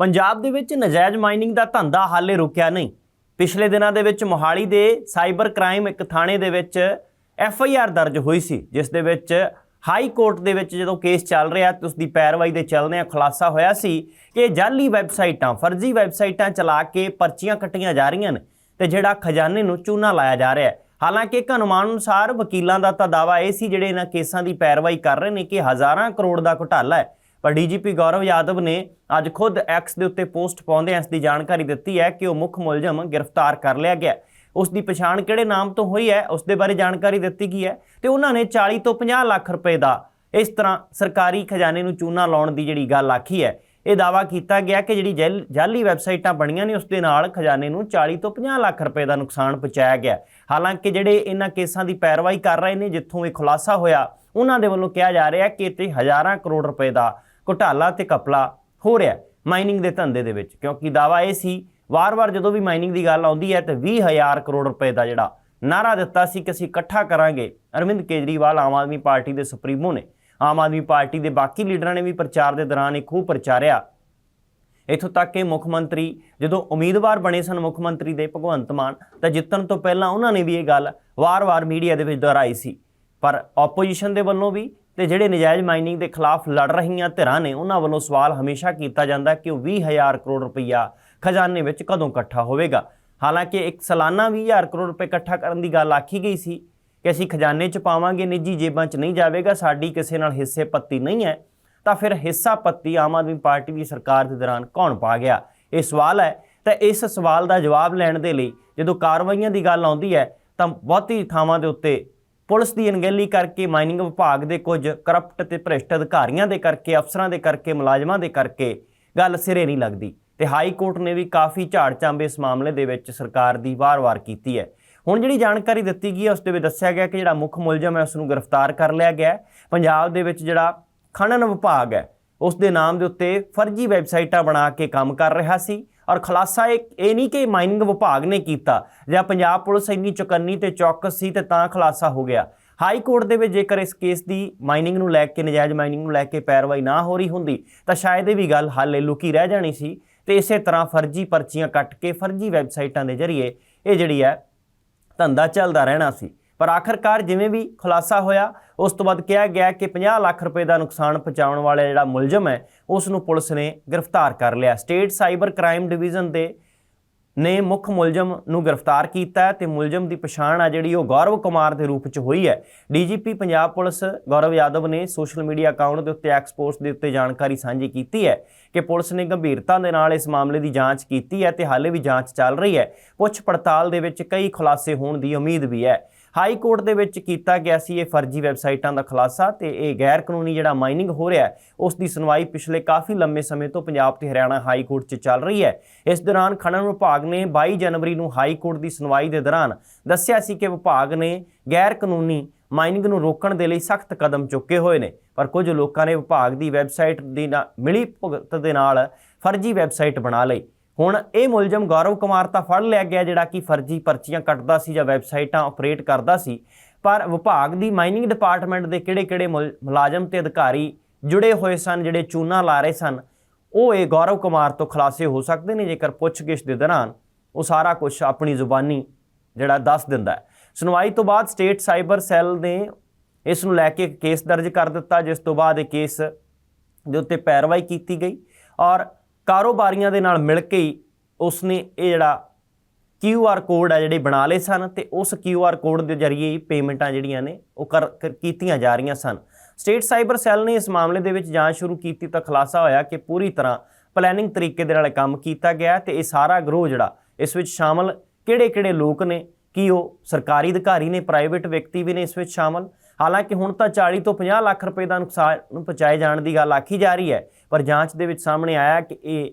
ਪੰਜਾਬ ਦੇ ਵਿੱਚ ਨਜਾਇਜ਼ ਮਾਈਨਿੰਗ ਦਾ ਧੰਦਾ ਹਾਲੇ ਰੁਕਿਆ ਨਹੀਂ। ਪਿਛਲੇ ਦਿਨਾਂ ਦੇ ਵਿੱਚ ਮੋਹਾਲੀ ਦੇ ਸਾਈਬਰ ਕ੍ਰਾਈਮ ਇੱਕ ਥਾਣੇ ਦੇ ਵਿੱਚ ਐਫ ਆਈ ਆਰ ਦਰਜ ਹੋਈ ਸੀ, ਜਿਸ ਦੇ ਵਿੱਚ ਹਾਈ ਕੋਰਟ ਦੇ ਵਿੱਚ ਜਦੋਂ ਕੇਸ ਚੱਲ ਰਿਹਾ, ਤੇ ਉਸ ਦੀ ਪੈਰਵਾਈ ਦੇ ਚੱਲਦਿਆਂ ਖੁਲਾਸਾ ਹੋਇਆ ਸੀ ਕਿ ਜਾਲੀ ਵੈਬਸਾਈਟਾਂ, ਫਰਜ਼ੀ ਵੈਬਸਾਈਟਾਂ ਚਲਾ ਕੇ ਪਰਚੀਆਂ ਕੱਟੀਆਂ ਜਾ ਰਹੀਆਂ ਨੇ ਤੇ ਜਿਹੜਾ ਖਜ਼ਾਨੇ ਨੂੰ ਚੂਨਾ ਲਾਇਆ ਜਾ ਰਿਹਾ ਹੈ। ਹਾਲਾਂਕਿ ਇੱਕ ਅਨੁਮਾਨ ਅਨੁਸਾਰ ਵਕੀਲਾਂ ਦਾ ਤਾਂ ਦਾਵਾ ਇਹ ਸੀ, ਜਿਹੜੇ ਇਹਨਾਂ ਕੇਸਾਂ ਦੀ ਪੈਰਵਾਈ ਕਰ ਰਹੇ ਨੇ ਕਿ ਹਜ਼ਾਰਾਂ ਕਰੋੜ ਦਾ ਘੁਟਾਲਾ ਹੈ। ਪਰ ਡੀਜੀਪੀ ਗੌਰਵ ਯਾਦਵ ਨੇ ਅੱਜ ਖੁਦ ਐਕਸ ਦੇ ਉੱਤੇ ਪੋਸਟ ਪਾਉਂਦਿਆਂ ਇਸ ਦੀ ਜਾਣਕਾਰੀ ਦਿੱਤੀ ਹੈ ਕਿ ਉਹ ਮੁੱਖ ਮੁਲਜ਼ਮ ਗ੍ਰਿਫਤਾਰ ਕਰ ਲਿਆ ਗਿਆ ਹੈ। ਉਸ ਦੀ ਪਛਾਣ ਕਿਹੜੇ ਨਾਮ ਤੋਂ ਹੋਈ ਹੈ, ਉਸ ਦੇ ਬਾਰੇ ਜਾਣਕਾਰੀ ਦਿੱਤੀ ਗਈ ਹੈ ਤੇ ਉਹਨਾਂ ਨੇ 40 ਤੋਂ 50 ਲੱਖ ਰੁਪਏ ਦਾ ਇਸ ਤਰ੍ਹਾਂ ਸਰਕਾਰੀ ਖਜ਼ਾਨੇ ਨੂੰ ਚੂਨਾ ਲਾਉਣ ਦੀ ਜਿਹੜੀ ਗੱਲ ਆਖੀ ਹੈ, ਇਹ ਦਾਵਾ ਕੀਤਾ ਗਿਆ ਕਿ ਜਿਹੜੀ ਜੈਲ- ਜਾਲੀ ਵੈਬਸਾਈਟਾਂ ਬਣੀਆਂ ਨੇ ਉਸ ਦੇ ਨਾਲ ਖਜ਼ਾਨੇ ਨੂੰ 40 ਤੋਂ 50 ਲੱਖ ਰੁਪਏ ਦਾ ਨੁਕਸਾਨ ਪਹੁੰਚਾਇਆ ਗਿਆ ਹਾਲਾਂਕਿ ਜਿਹੜੇ ਇਹਨਾਂ ਕੇਸਾਂ ਦੀ ਪੈਰਵਾਈ ਕਰ ਰਹੇ ਨੇ, ਜਿੱਥੋਂ ਇਹ ਖੁਲਾਸਾ ਹੋਇਆ, ਉਹਨਾਂ ਦੇ ਵੱਲੋਂ ਕਿਹਾ ਜਾ ਰਿਹਾ ਕਿ ਇੱਥੇ ਹਜ਼ਾਰਾਂ ਕਰੋੜ ਰੁਪਏ ਦਾ ਘੁਟਾਲਾ ਤੇ ਕਪਲਾ ਹੋ ਰਿਹਾ ਮਾਈਨਿੰਗ ਦੇ ਧੰਦੇ ਦੇ ਵਿੱਚ। ਕਿਉਂਕਿ ਦਾਵਾ ਇਹ ਸੀ, ਵਾਰ-ਵਾਰ ਜਦੋਂ ਵੀ ਮਾਈਨਿੰਗ ਦੀ ਗੱਲ ਆਉਂਦੀ ਹੈ ਤੇ 20000 ਕਰੋੜ ਰੁਪਏ ਦਾ ਜਿਹੜਾ ਨਾਰਾ ਦਿੱਤਾ ਸੀ ਕਿ ਅਸੀਂ ਇਕੱਠਾ ਕਰਾਂਗੇ। ਅਰਵਿੰਦ ਕੇਜਰੀਵਾਲ ਆਮ ਆਦਮੀ ਪਾਰਟੀ ਦੇ ਸੁਪਰੀਮੋ ਨੇ। ਆਮ ਆਦਮੀ ਪਾਰਟੀ ਦੇ ਬਾਕੀ ਲੀਡਰਾਂ ਨੇ ਵੀ ਪ੍ਰਚਾਰ ਦੇ ਦੌਰਾਨ ਇੱਕ ਖੂਬ ਪ੍ਰਚਾਰਿਆ। ਇੱਥੋਂ ਤੱਕ ਕਿ ਮੁੱਖ ਮੰਤਰੀ ਜਦੋਂ ਉਮੀਦਵਾਰ ਬਣੇ ਸਨ ਮੁੱਖ ਮੰਤਰੀ ਦੇ ਭਗਵੰਤ ਮਾਨ, ਤਾਂ ਜਿੱਤਣ ਤੋਂ ਪਹਿਲਾਂ ਉਹਨਾਂ ਨੇ ਵੀ ਇਹ ਗੱਲ ਵਾਰ-ਵਾਰ ਮੀਡੀਆ ਦੇ ਵਿੱਚ ਦੁਹਰਾਈ ਸੀ। ਪਰ ਆਪੋਜੀਸ਼ਨ ਦੇ ਵੱਲੋਂ ਵੀ ਤੇ ਜਿਹੜੇ ਨਜਾਇਜ਼ ਮਾਈਨਿੰਗ ਦੇ ਖਿਲਾਫ ਲੜ ਰਹੀਆਂ ਧਿਰਾਂ ਨੇ, ਉਹਨਾਂ ਵੱਲੋਂ ਸਵਾਲ ਹਮੇਸ਼ਾ ਕੀਤਾ ਜਾਂਦਾ ਕਿ ਉਹ 20000 ਕਰੋੜ ਰੁਪਈਆ ਖਜ਼ਾਨੇ ਵਿੱਚ ਕਦੋਂ ਇਕੱਠਾ ਹੋਵੇਗਾ। ਹਾਲਾਂਕਿ ਇੱਕ ਸਾਲਾਨਾ 20000 ਕਰੋੜ ਰੁਪਏ ਇਕੱਠਾ ਕਰਨ ਦੀ ਗੱਲ ਆਖੀ ਗਈ ਸੀ ਕਿ ਅਸੀਂ ਖਜ਼ਾਨੇ 'ਚ ਪਾਵਾਂਗੇ, ਨਿੱਜੀ ਜੇਬਾਂ 'ਚ ਨਹੀਂ ਜਾਵੇਗਾ, ਸਾਡੀ ਕਿਸੇ ਨਾਲ ਹਿੱਸੇ ਪੱਤੀ ਨਹੀਂ ਹੈ, ਤਾਂ ਫਿਰ ਹਿੱਸਾ ਪੱਤੀ ਆਮ ਆਦਮੀ ਪਾਰਟੀ ਦੀ ਸਰਕਾਰ ਦੇ ਦੌਰਾਨ ਕੌਣ ਪਾ ਗਿਆ? ਇਹ ਸਵਾਲ ਹੈ। ਤਾਂ ਇਸ ਸਵਾਲ ਦਾ ਜਵਾਬ ਲੈਣ ਦੇ ਲਈ ਜਦੋਂ ਕਾਰਵਾਈਆਂ ਦੀ ਗੱਲ ਆਉਂਦੀ ਹੈ, ਤਾਂ ਬਹੁਤੀ ਥਾਵਾਂ ਦੇ ਉੱਤੇ ਪੁਲਿਸ ਦੀ ਅਣਗਹਿਲੀ ਕਰਕੇ ਮਾਈਨਿੰਗ ਵਿਭਾਗ ਦੇ ਕੁਝ ਕਰਪਟ ਤੇ ਭ੍ਰਿਸ਼ਟ ਅਧਿਕਾਰੀਆਂ ਦੇ ਕਰਕੇ, ਅਫਸਰਾਂ ਦੇ ਕਰਕੇ, ਮੁਲਾਜ਼ਮਾਂ ਦੇ ਕਰਕੇ ਗੱਲ ਸਿਰੇ ਨਹੀਂ ਲੱਗਦੀ ਤੇ ਹਾਈ ਕੋਰਟ ਨੇ ਵੀ ਕਾਫੀ ਝਾੜ ਚਾਂਬੇ ਇਸ ਮਾਮਲੇ ਦੇ ਵਿੱਚ ਸਰਕਾਰ ਦੀ ਵਾਰ-ਵਾਰ ਕੀਤੀ ਹੈ। ਹੁਣ ਜਿਹੜੀ ਜਾਣਕਾਰੀ ਦਿੱਤੀ ਗਈ ਹੈ, ਉਸ ਦੇ ਵਿੱਚ ਦੱਸਿਆ ਗਿਆ ਕਿ ਜਿਹੜਾ ਮੁੱਖ ਮੁਲਜ਼ਮ ਹੈ ਉਸ ਨੂੰ ਗ੍ਰਿਫਤਾਰ ਕਰ ਲਿਆ ਗਿਆ ਪੰਜਾਬ ਦੇ ਵਿੱਚ ਜਿਹੜਾ ਖਣਨ ਵਿਭਾਗ ਹੈ, ਉਸ ਦੇ ਨਾਮ ਦੇ ਉੱਤੇ ਫਰਜ਼ੀ ਵੈਬਸਾਈਟਾਂ ਬਣਾ ਕੇ ਕੰਮ ਕਰ ਰਿਹਾ ਸੀ। ਔਰ ਖੁਲਾਸਾ ਇਹ ਇਹ ਨਹੀਂ ਕਿ ਮਾਈਨਿੰਗ ਵਿਭਾਗ ਨੇ ਕੀਤਾ ਜਾਂ ਪੰਜਾਬ ਪੁਲਿਸ ਇੰਨੀ ਚੁਕੰਨੀ ਤੇ ਚੌਕਸ ਸੀ ਤੇ ਤਾਂ ਖੁਲਾਸਾ ਹੋ ਗਿਆ। ਹਾਈ ਕੋਰਟ ਦੇ ਵਿੱਚ ਜੇਕਰ ਇਸ ਕੇਸ ਦੀ ਮਾਈਨਿੰਗ ਨੂੰ ਲੈ ਕੇ, ਨਜਾਇਜ਼ ਮਾਈਨਿੰਗ ਨੂੰ ਲੈ ਕੇ ਪੈਰਵਾਈ ਨਾ ਹੋ ਰਹੀ ਹੁੰਦੀ, ਤਾਂ ਸ਼ਾਇਦ ਇਹ ਵੀ ਗੱਲ ਹਾਲੇ ਲੁਕੀ ਰਹਿ ਜਾਣੀ ਸੀ ਤੇ ਇਸੇ ਤਰ੍ਹਾਂ ਫਰਜ਼ੀ ਪਰਚੀਆਂ ਕੱਟ ਕੇ ਫਰਜ਼ੀ ਵੈਬਸਾਈਟਾਂ ਦੇ ਜ਼ਰੀਏ ਇਹ ਜਿਹੜੀ ਹੈ ਧੰਦਾ ਚੱਲਦਾ ਰਹਿਣਾ ਸੀ। ਪਰ ਆਖਰਕਾਰ ਜਿਵੇਂ ਵੀ ਖੁਲਾਸਾ ਹੋਇਆ ਉਸ ਤੋਂ ਬਾਅਦ ਕਿਹਾ ਗਿਆ ਕਿ 50 ਲੱਖ ਰੁਪਏ ਦਾ ਨੁਕਸਾਨ ਪਹੁੰਚਾਉਣ ਵਾਲਾ ਜਿਹੜਾ ਮੁਲਜ਼ਮ ਹੈ, ਉਸ ਨੂੰ ਪੁਲਿਸ ਨੇ ਗ੍ਰਿਫਤਾਰ ਕਰ ਲਿਆ। ਸਟੇਟ ਸਾਈਬਰ ਕ੍ਰਾਈਮ ਡਿਵੀਜ਼ਨ ਦੇ ਨੇ ਮੁੱਖ ਮੁਲਜ਼ਮ ਨੂੰ ਗ੍ਰਿਫਤਾਰ ਕੀਤਾ ਹੈ ਤੇ ਮੁਲਜ਼ਮ ਦੀ ਪਛਾਣ ਆ ਜਿਹੜੀ ਉਹ ਗੌਰਵ ਕੁਮਾਰ ਦੇ ਰੂਪ ਚ ਹੋਈ ਹੈ। ਡੀਜੀਪੀ ਪੰਜਾਬ ਪੁਲਿਸ ਗੌਰਵ ਯਾਦਵ ਨੇ ਸੋਸ਼ਲ ਮੀਡੀਆ ਅਕਾਊਂਟ ਦੇ ਉੱਤੇ ਐਕਸਪੋਸਟ ਦੇ ਉੱਤੇ ਜਾਣਕਾਰੀ ਸਾਂਝੀ ਕੀਤੀ ਹੈ ਕਿ ਪੁਲਿਸ ਨੇ ਗੰਭੀਰਤਾ ਦੇ ਨਾਲ ਇਸ ਮਾਮਲੇ ਦੀ ਜਾਂਚ ਕੀਤੀ ਹੈ ਤੇ ਹਾਲੇ ਵੀ ਜਾਂਚ ਚੱਲ ਰਹੀ ਹੈ। ਪੁੱਛ ਪੜਤਾਲ ਦੇ ਵਿੱਚ ਕਈ ਖੁਲਾਸੇ ਹੋਣ ਦੀ ਉਮੀਦ ਵੀ ਹੈ। ਹਾਈ ਕੋਰਟ ਦੇ ਵਿੱਚ ਕੀਤਾ ਗਿਆ ਸੀ ਇਹ ਫਰਜ਼ੀ ਵੈਬਸਾਈਟਾਂ ਦਾ ਖੁਲਾਸਾ ਤੇ ਇਹ ਗੈਰ ਕਾਨੂੰਨੀ ਜਿਹੜਾ ਮਾਈਨਿੰਗ ਹੋ ਰਿਹਾ ਉਸ ਦੀ ਸੁਣਵਾਈ ਪਿਛਲੇ ਕਾਫੀ ਲੰਮੇ ਸਮੇਂ ਤੋਂ ਪੰਜਾਬ ਤੇ ਹਰਿਆਣਾ ਹਾਈ ਕੋਰਟ 'ਚ ਚੱਲ ਰਹੀ ਹੈ। ਇਸ ਦੌਰਾਨ ਖਣਨ ਵਿਭਾਗ ਨੇ 22 ਜਨਵਰੀ ਨੂੰ ਹਾਈ ਕੋਰਟ ਦੀ ਸੁਣਵਾਈ ਦੇ ਦੌਰਾਨ ਦੱਸਿਆ ਸੀ ਕਿ ਵਿਭਾਗ ਨੇ ਗੈਰ ਕਾਨੂੰਨੀ ਮਾਈਨਿੰਗ ਨੂੰ ਰੋਕਣ ਦੇ ਲਈ ਸਖਤ ਕਦਮ ਚੁੱਕੇ ਹੋਏ ਨੇ, ਪਰ ਕੁਝ ਲੋਕਾਂ ਨੇ ਵਿਭਾਗ ਦੀ ਵੈਬਸਾਈਟ ਦੀ ਨਾ- ਮਿਲੀ ਭੁਗਤ ਦੇ ਨਾਲ ਫਰਜ਼ੀ ਵੈਬਸਾਈਟ ਬਣਾ ਲਈ। ਹੁਣ ਇਹ ਮੁਲਜ਼ਮ ਗੌਰਵ ਕੁਮਾਰ ਤਾਂ ਫੜ ਲਿਆ ਗਿਆ ਜਿਹੜਾ ਕਿ ਫਰਜ਼ੀ ਪਰਚੀਆਂ ਕੱਟਦਾ ਸੀ ਜਾਂ ਵੈਬਸਾਈਟਾਂ ਆਪਰੇਟ ਕਰਦਾ ਸੀ, ਪਰ ਵਿਭਾਗ ਦੀ ਮਾਈਨਿੰਗ ਡਿਪਾਰਟਮੈਂਟ ਦੇ ਕਿਹੜੇ-ਕਿਹੜੇ ਮੁਲ- ਮੁਲਾਜ਼ਮ ਤੇ ਅਧਿਕਾਰੀ ਜੁੜੇ ਹੋਏ ਸਨ, ਜਿਹੜੇ ਚੂਨਾ ਲਾ ਰਹੇ ਸਨ, ਉਹ ਇਹ ਗੌਰਵ ਕੁਮਾਰ ਤੋਂ ਖੁਲਾਸੇ ਹੋ ਸਕਦੇ ਨੇ ਜੇਕਰ ਪੁੱਛਗਿੱਛ ਦੇ ਦੌਰਾਨ ਉਹ ਸਾਰਾ ਕੁਝ ਆਪਣੀ ਜ਼ੁਬਾਨੀ ਜਿਹੜਾ ਦੱਸ ਦਿੰਦਾ ਹੈ। ਸੁਣਵਾਈ ਤੋਂ ਬਾਅਦ ਸਟੇਟ ਸਾਈਬਰ ਸੈੱਲ ਨੇ ਇਸ ਨੂੰ ਲੈ ਕੇ ਇੱਕ ਕੇਸ ਦਰਜ ਕਰ ਦਿੱਤਾ, ਜਿਸ ਤੋਂ ਬਾਅਦ ਇਹ ਕੇਸ ਦੇ ਉੱਤੇ ਪੈਰਵਾਈ ਕੀਤੀ ਗਈ ਔਰ ਕਾਰੋਬਾਰੀਆਂ ਦੇ ਨਾਲ ਮਿਲ ਕੇ ਹੀ ਉਸਨੇ ਇਹ ਜਿਹੜਾ ਕਿਊ ਆਰ ਕੋਡ ਆ ਜਿਹੜੇ ਬਣਾ ਲਏ ਸਨ ਤੇ ਉਸ ਕਿਊ ਆਰ ਕੋਡ ਦੇ ਜ਼ਰੀਏ ਹੀ ਪੇਮੈਂਟਾਂ ਜਿਹੜੀਆਂ ਨੇ ਉਹ ਕਰ ਕੀਤੀਆਂ ਜਾ ਰਹੀਆਂ ਸਨ। ਸਟੇਟ ਸਾਈਬਰ ਸੈੱਲ ਨੇ ਇਸ ਮਾਮਲੇ ਦੇ ਵਿੱਚ ਜਾਂਚ ਸ਼ੁਰੂ ਕੀਤੀ ਤਾਂ ਖੁਲਾਸਾ ਹੋਇਆ ਕਿ ਪੂਰੀ ਤਰ੍ਹਾਂ ਪਲੈਨਿੰਗ ਤਰੀਕੇ ਦੇ ਨਾਲ ਇਹ ਕੰਮ ਕੀਤਾ ਗਿਆ ਤੇ ਇਹ ਸਾਰਾ ਗਰੋਹ ਜਿਹੜਾ ਇਸ ਵਿੱਚ ਸ਼ਾਮਲ ਕਿਹੜੇ-ਕਿਹੜੇ ਲੋਕ ਨੇ, ਕੀ ਉਹ ਸਰਕਾਰੀ ਅਧਿਕਾਰੀ ਨੇ ਪ੍ਰਾਈਵੇਟ ਵਿਅਕਤੀ ਵੀ ਨੇ ਇਸ ਵਿੱਚ ਸ਼ਾਮਲ? ਹਾਲਾਂਕਿ ਹੁਣ ਤਾਂ 40 ਤੋਂ 50 ਲੱਖ ਰੁਪਏ ਦਾ ਨੁਕਸਾਨ ਪਹੁੰਚਾਏ ਜਾਣ ਦੀ ਗੱਲ ਆਖੀ ਜਾ ਰਹੀ ਹੈ। ਪਰ ਜਾਂਚ ਦੇ ਵਿੱਚ ਸਾਹਮਣੇ ਆਇਆ ਕਿ ਇਹ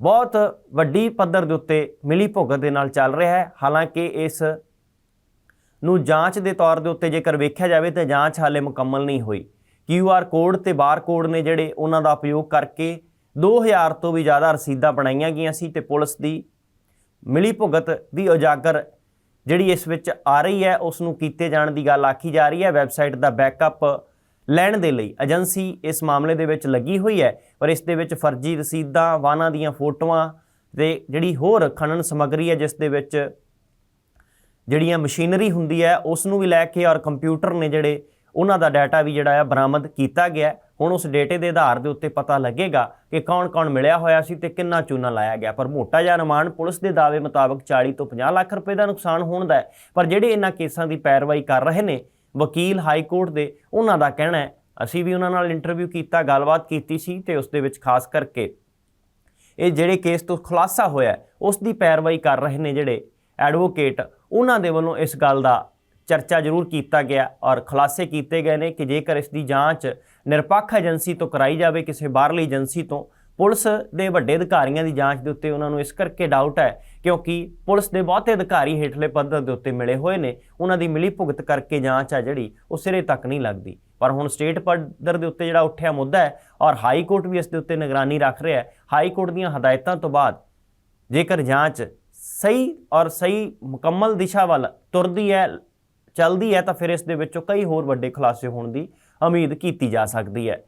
ਬਹੁਤ ਵੱਡੀ ਪੱਧਰ ਦੇ ਉੱਤੇ ਮਿਲੀ ਭੁਗਤ ਦੇ ਨਾਲ ਚੱਲ ਰਿਹਾ ਹੈ। ਹਾਲਾਂਕਿ ਇਸ ਨੂੰ ਜਾਂਚ ਦੇ ਤੌਰ ਦੇ ਉੱਤੇ ਜੇਕਰ ਵੇਖਿਆ ਜਾਵੇ ਤਾਂ ਜਾਂਚ ਹਾਲੇ ਮੁਕੰਮਲ ਨਹੀਂ ਹੋਈ। ਕਿਊ ਆਰ ਕੋਡ ਤੇ ਬਾਰ ਕੋਡ ਨੇ ਜਿਹੜੇ ਉਹਨਾਂ ਦਾ ਉਪਯੋਗ ਕਰਕੇ 2000 ਤੋਂ ਵੀ ਜ਼ਿਆਦਾ ਰਸੀਦਾਂ ਬਣਾਈਆਂ ਗਈਆਂ ਸੀ ਤੇ ਪੁਲਿਸ ਦੀ ਮਿਲੀ ਭੁਗਤ ਵੀ ਉਜਾਗਰ ਜਿਹੜੀ ਇਸ ਵਿੱਚ ਆ ਰਹੀ ਹੈ, ਉਸ ਨੂੰ ਕੀਤੇ ਜਾਣ ਦੀ ਗੱਲ ਆਖੀ ਜਾ ਰਹੀ ਹੈ। ਵੈਬਸਾਈਟ ਦਾ ਬੈਕਅਪ ਲੈਣ ਦੇ ਲਈ ਏਜੰਸੀ ਇਸ ਮਾਮਲੇ ਦੇ ਵਿੱਚ ਲੱਗੀ ਹੋਈ ਹੈ, ਪਰ ਇਸ ਦੇ ਵਿੱਚ ਫਰਜ਼ੀ ਰਸੀਦਾਂ, ਵਾਹਨਾਂ ਦੀਆਂ ਫੋਟੋਆਂ ਤੇ ਜਿਹੜੀ ਹੋਰ ਖਣਨ ਸਮੱਗਰੀ ਹੈ, ਜਿਸ ਦੇ ਵਿੱਚ ਜਿਹੜੀਆਂ ਮਸ਼ੀਨਰੀ ਹੁੰਦੀ ਹੈ, ਉਸ ਨੂੰ ਵੀ ਲੈ ਕੇ ਔਰ ਕੰਪਿਊਟਰ ਨੇ ਜਿਹੜੇ ਉਹਨਾਂ ਦਾ ਡਾਟਾ ਵੀ ਜਿਹੜਾ ਹੈ ਬਰਾਮਦ ਕੀਤਾ ਗਿਆ ਹੁਣ ਉਸ ਡਾਟੇ ਦੇ ਆਧਾਰ ਦੇ ਉੱਤੇ ਪਤਾ ਲੱਗੇਗਾ ਕਿ ਕੌਣ-ਕੌਣ ਮਿਲਿਆ ਹੋਇਆ ਸੀ ਤੇ ਕਿੰਨਾ ਚੂਨਾ ਲਾਇਆ ਗਿਆ। ਪਰ ਮੋਟਾ ਜਿਹਾ ਅਨੁਮਾਨ ਪੁਲਿਸ ਦੇ ਦਾਅਵੇ ਮੁਤਾਬਕ 40 ਤੋਂ 50 ਲੱਖ ਰੁਪਏ ਦਾ ਨੁਕਸਾਨ ਹੋਣ ਦਾ ਹੈ। ਪਰ ਜਿਹੜੇ ਇਹਨਾਂ ਕੇਸਾਂ ਦੀ ਪੈਰਵਾਈ ਕਰ ਰਹੇ ਨੇ ਵਕੀਲ ਹਾਈ ਕੋਰਟ ਦੇ ਉਹਨਾਂ ਦਾ ਕਹਿਣਾ ਹੈ, ਅਸੀਂ ਵੀ ਉਹਨਾਂ ਨਾਲ ਇੰਟਰਵਿਊ ਕੀਤਾ, ਗੱਲਬਾਤ ਕੀਤੀ ਸੀ ਤੇ ਉਸ ਦੇ ਵਿੱਚ ਖਾਸ ਕਰਕੇ ਇਹ ਜਿਹੜੇ ਕੇਸ ਤੋਂ ਖੁਲਾਸਾ ਹੋਇਆ ਉਸ ਦੀ ਪੈਰਵਾਈ ਕਰ ਰਹੇ ਨੇ ਜਿਹੜੇ ਐਡਵੋਕੇਟ ਉਹਨਾਂ ਦੇ ਵੱਲੋਂ ਇਸ ਗੱਲ ਦਾ ਚਰਚਾ ਜ਼ਰੂਰ ਕੀਤਾ ਗਿਆ ਔਰ ਖੁਲਾਸੇ ਕੀਤੇ ਗਏ ਨੇ ਕਿ ਜੇਕਰ ਇਸ ਦੀ ਜਾਂਚ ਨਿਰਪੱਖ ਏਜੰਸੀ ਤੋਂ ਕਰਾਈ ਜਾਵੇ, ਕਿਸੇ ਬਾਹਰਲੀ ਏਜੰਸੀ ਤੋਂ ਪੁਲਿਸ ਦੇ ਵੱਡੇ ਅਧਿਕਾਰੀਆਂ ਦੀ ਜਾਂਚ ਦੇ ਉੱਤੇ ਉਹਨਾਂ ਨੂੰ ਇਸ ਕਰਕੇ ਡਾਊਟ ਹੈ ਕਿਉਂਕਿ ਪੁਲਿਸ ਦੇ ਬਹੁਤੇ ਅਧਿਕਾਰੀ ਹੇਠਲੇ ਪੱਧਰ ਦੇ ਉੱਤੇ ਮਿਲੇ ਹੋਏ ਨੇ, ਉਹਨਾਂ ਦੀ ਮਿਲੀ ਭੁਗਤ ਕਰਕੇ ਜਾਂਚ ਆ ਜਿਹੜੀ ਉਹ ਸਿਰੇ ਤੱਕ ਨਹੀਂ ਲੱਗਦੀ। ਪਰ ਹੁਣ ਸਟੇਟ ਪੱਧਰ ਦੇ ਉੱਤੇ ਜਿਹੜਾ ਉੱਠਿਆ ਮੁੱਦਾ ਹੈ ਔਰ ਹਾਈ ਕੋਰਟ ਵੀ ਇਸ ਦੇ ਉੱਤੇ ਨਿਗਰਾਨੀ ਰੱਖ ਰਿਹਾ ਹੈ, ਹਾਈ ਕੋਰਟ ਦੀਆਂ ਹਦਾਇਤਾਂ ਤੋਂ ਬਾਅਦ ਜੇਕਰ ਜਾਂਚ ਸਹੀ ਔਰ ਸਹੀ ਮੁਕੰਮਲ ਦਿਸ਼ਾ ਵੱਲ ਤੁਰਦੀ ਹੈ, ਚੱਲਦੀ ਹੈ ਤਾਂ ਫਿਰ ਇਸ ਦੇ ਵਿੱਚੋਂ ਕਈ ਹੋਰ ਵੱਡੇ ਖੁਲਾਸੇ ਹੋਣ ਦੀ ਉਮੀਦ ਕੀਤੀ ਜਾ ਸਕਦੀ ਹੈ।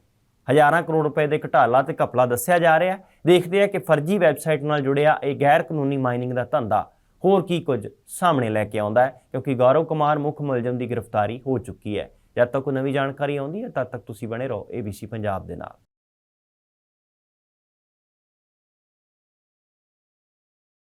ਹਜ਼ਾਰਾਂ ਕਰੋੜ ਰੁਪਏ ਦੇ ਘਟਾਲਾ ਤੇ ਘਪਲਾ ਦੱਸਿਆ ਜਾ ਰਿਹਾ ਹੈ। ਦੇਖਦੇ ਆ ਕਿ ਫਰਜ਼ੀ ਵੈਬਸਾਈਟ ਨਾਲ ਜੁੜਿਆ ਇਹ ਗੈਰ ਕਾਨੂੰਨੀ ਮਾਈਨਿੰਗ ਦਾ ਧੰਦਾ ਹੋਰ ਕੀ ਕੁਝ ਸਾਹਮਣੇ ਲੈ ਕੇ ਆਉਂਦਾ ਹੈ, ਕਿਉਂਕਿ ਗੌਰਵ ਕੁਮਾਰ ਮੁੱਖ ਮੁਲਜ਼ਮ ਦੀ ਗ੍ਰਿਫਤਾਰੀ ਹੋ ਚੁੱਕੀ ਹੈ। ਜਦ ਤੱਕ ਕੋਈ ਨਵੀਂ ਜਾਣਕਾਰੀ ਆਉਂਦੀ ਹੈ, ਤਦ ਤੱਕ ਤੁਸੀਂ ਬਣੇ ਰਹੋ ABC ਪੰਜਾਬ ਦੇ ਨਾਲ।